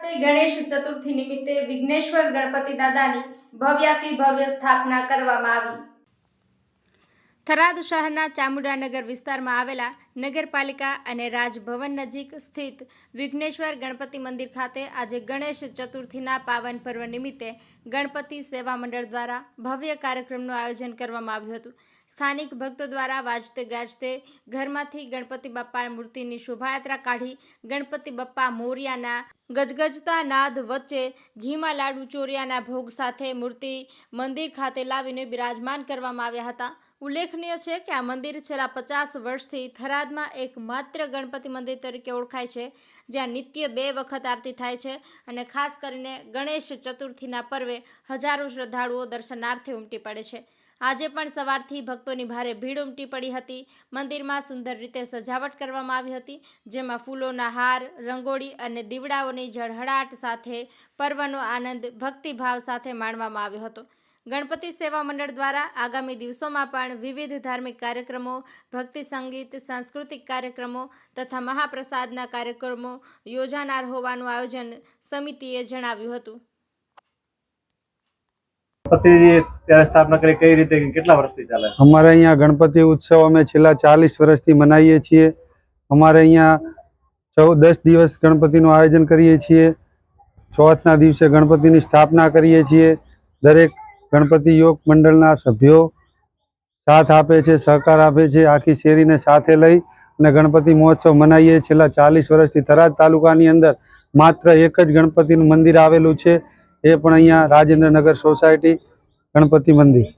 ખાતે ગણેશ ચતુર્થી નિમિત્તે વિઘ્નેશ્વર ગણપતિ દાદાની ભવ્યાતિ ભવ્ય સ્થાપના કરવામાં આવી. થરાદ શહેરના ચામુંડાનગર વિસ્તારમાં આવેલા નગરપાલિકા અને રાજભવન નજીક સ્થિત વિઘ્નેશ્વર ગણપતિ મંદિર ખાતે આજે ગણેશ ચતુર્થીના પાવન પર્વ નિમિત્તે ગણપતિ સેવા મંડળ દ્વારા ભવ્ય કાર્યક્રમનું આયોજન કરવામાં આવ્યું હતું. સ્થાનિક ભક્તો દ્વારા વાજતે ગાજતે ઘરમાંથી ગણપતિ બાપ્પા મૂર્તિની શોભાયાત્રા કાઢી ગણપતિ બાપ્પા મોરિયાના ગજગજતા નાદ વચ્ચે ઘીમાં લાડુ ચોરિયાના ભોગ સાથે મૂર્તિ મંદિર ખાતે લાવીને બિરાજમાન કરવામાં આવ્યા હતા. ઉલ્લેખનીય છે કે આ મંદિર છેલ્લા પચાસ વર્ષથી થરાદમાં એક માત્ર ગણપતિ મંદિર તરીકે ઓળખાય છે, જ્યાં નિત્ય બે વખત આરતી થાય છે અને ખાસ કરીને ગણેશ ચતુર્થીના પર્વે હજારો શ્રદ્ધાળુઓ દર્શનાર્થે ઉમટી પડે છે. આજે પણ સવારથી ભક્તોની ભારે ભીડ ઉમટી પડી હતી. મંદિરમાં સુંદર રીતે સજાવટ કરવામાં આવી હતી, જેમાં ફૂલોના હાર, રંગોળી અને દીવડાઓની ઝળહળાટ સાથે પર્વનો આનંદ ભક્તિભાવ સાથે માણવામાં આવ્યો હતો. ગણપતિ સેવા મંડળ દ્વારા આગામી દિવસોમાં પણ વિવિધ ધાર્મિક કાર્યક્રમો ભક્તિ સંગીત સાંસ્કૃતિક કાર્યક્રમો તથા મહાપ્રસાદના કાર્યક્રમો યોજાનાર હોવાનું આયોજન સમિતિએ જણાવ્યું હતું. ત્યારે સ્થાપના કરી કઈ રીતે કેટલા વર્ષથી ચાલે અમારે અહીંયા ગણપતિ ઉત્સવ અમે છેલ્લા ચાલીસ વર્ષથી મનાવીએ છીએ. અમારે અહીંયા ચૌદ દસ દિવસ ગણપતિનું આયોજન કરીએ છીએ. ચોથના દિવસે ગણપતિની સ્થાપના કરીએ છીએ. દરેક ગણપતિ યોગ મંડળના સભ્યો સાથ આપે છે, સહકાર આપે છે, આખી શેરીને સાથે લઈ અને ગણપતિ મહોત્સવ મનાવીએ છેલ્લા ચાલીસ વર્ષથી થરાદ તાલુકાની અંદર માત્ર એક જ ગણપતિનું મંદિર આવેલું છે. એ પણ અહીંયા રાજેન્દ્રનગર સોસાયટી ગણપતિ મંદિર.